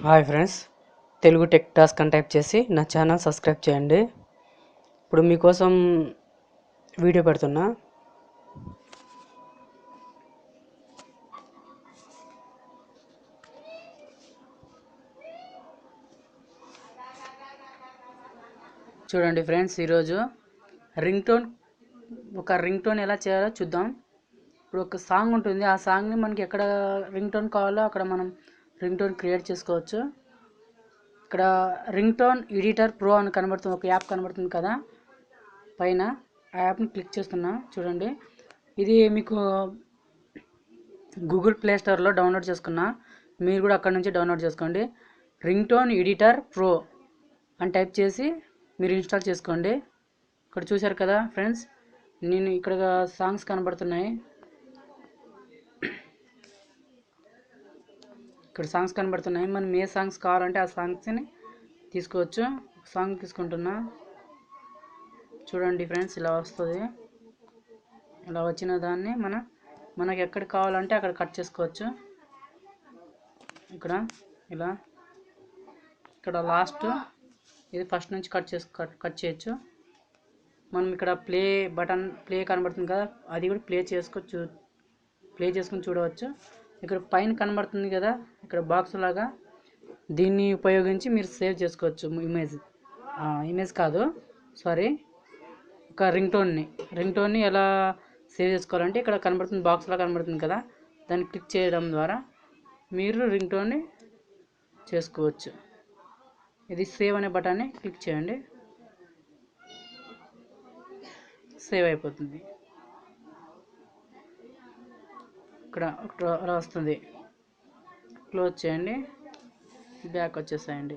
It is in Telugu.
Hi friends Telugu tech task అని టైప్ చేసి నా ఛానల్ సబ్స్క్రైబ్ చేయండి. ఇప్పుడు మీకోసం వీడియో పెడుతున్నా. చూడండి ఫ్రెండ్స్ ఈరోజు రింగ్ టోన్ ఒక రింగ్ టోన్ ఎలా చేయాలో చూద్దాం. ఇప్పుడు ఒక సాంగ్ ఉంటుంది ఆ సాంగ్ని మనకి ఎక్కడ రింగ్ టోన్ కావాలో అక్కడ మనం రింగ్ టోన్ క్రియేట్ చేసుకోవచ్చు. ఇక్కడ రింగ్ టోన్ ఎడిటర్ ప్రో అని కనబడుతుంది ఒక యాప్ కనబడుతుంది కదా. పైన ఆ యాప్ని క్లిక్ చేస్తున్నా చూడండి. ఇది మీకు గూగుల్ ప్లే స్టోర్లో డౌన్లోడ్ చేసుకున్నా మీరు కూడా అక్కడ నుంచి డౌన్లోడ్ చేసుకోండి. రింగ్ టోన్ ఎడిటర్ ప్రో అని టైప్ చేసి మీరు ఇన్స్టాల్ చేసుకోండి. ఇక్కడ చూశారు కదా ఫ్రెండ్స్ నేను ఇక్కడ సాంగ్స్ కనబడుతున్నాయి. ఇక్కడ సాంగ్స్ కనబడుతున్నాయి. మనం ఏ సాంగ్స్ కావాలంటే ఆ సాంగ్స్ని తీసుకోవచ్చు. సాంగ్ తీసుకుంటున్నా. చూడండి ఫ్రెండ్స్ ఇలా వస్తుంది. ఇలా వచ్చిన దాన్ని మన మనకి ఎక్కడ కావాలంటే అక్కడ కట్ చేసుకోవచ్చు. ఇక్కడ ఇలా. ఇక్కడ లాస్ట్ ఇది ఫస్ట్ నుంచి కట్ చేసు కట్ చేయొచ్చు. మనం ఇక్కడ ప్లే బటన్ ప్లే కనబడుతుంది కదా అది కూడా ప్లే చేసుకోవచ్చు ప్లే చేసుకుని చూడవచ్చు. ఇక్కడ పైన కనబడుతుంది కదా ఇక్కడ బాక్స్ లాగా. దీన్ని ఉపయోగించి మీరు సేవ్ చేసుకోవచ్చు ఇమేజ్ ఇమేజ్ కాదు సారీ ఒక రింగ్ టోన్ని రింగ్ టోన్ని ఎలా సేవ్ చేసుకోవాలంటే ఇక్కడ కనబడుతుంది బాక్స్ లాగా కనబడుతుంది కదా. దాన్ని క్లిక్ చేయడం ద్వారా మీరు రింగ్ టోన్ని చేసుకోవచ్చు. ఇది సేవ్ అనే బటాన్ని క్లిక్ చేయండి. సేవ్ అయిపోతుంది ఇక్కడ ఇక్కడ అలా వస్తుంది క్లోజ్ చేయండి. బ్యాక్ వచ్చేసాయండి.